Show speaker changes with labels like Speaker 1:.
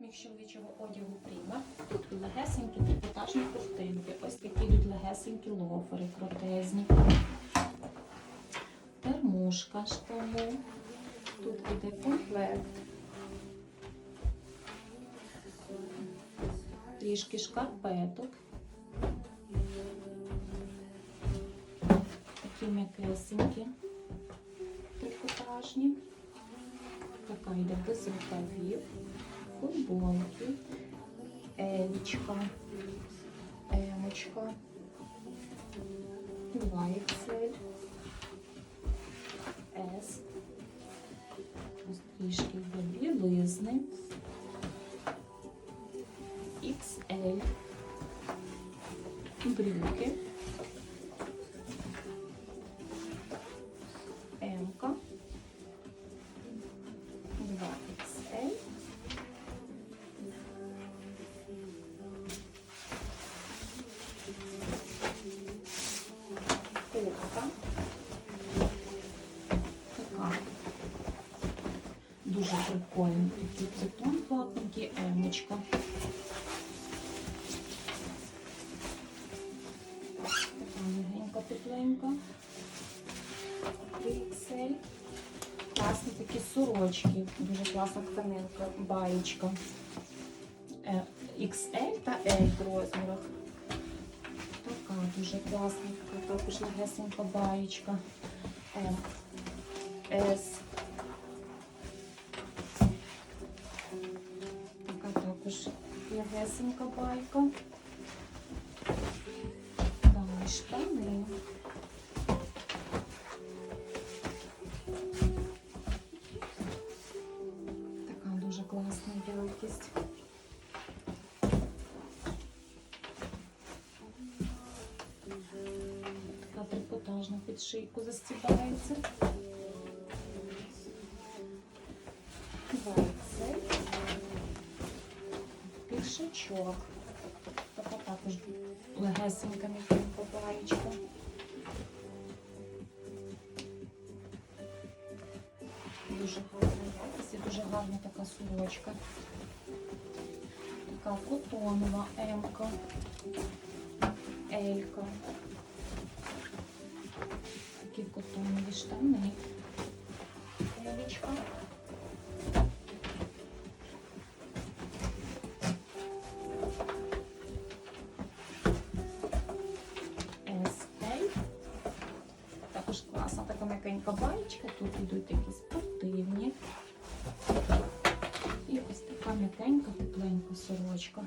Speaker 1: міг чоловічого одягу приймер. Тут легесенькі трикотажні ковтинки. Ось такі йдуть легесенькі лофери, кротезні. Термушка штани. Тут іде комплект. Трішки шкарпеток. Такі м'якесенькі, трикотажні. Така йде без рукавів, футболки, елічка, емочка, 2XL, S. Ось трішки йде білизни, XL, брюки, дуже прикольний такий цитон плотненький, емочка. Така легенька, тепленька. 3XL. Класні такі сорочки. Дуже класна тканинка, баєчка. Е, XL та L в розмірах. Така дуже класна, така також легесенька баєчка. S. також легесенька байка. Далі штани. Така дуже класна якість. Така трикотажна під шийку застібається. Вайцей. Пішачок. Така також легесенька м'якенька баєчка. Дуже гарна якість і дуже гарна така сорочка. Така котонова М-ка, Елька. Такі котонові штани. Елічка. Класна баєчка. Тут йдуть такі спортивні. І ось така м'якенька, тепленька сорочка.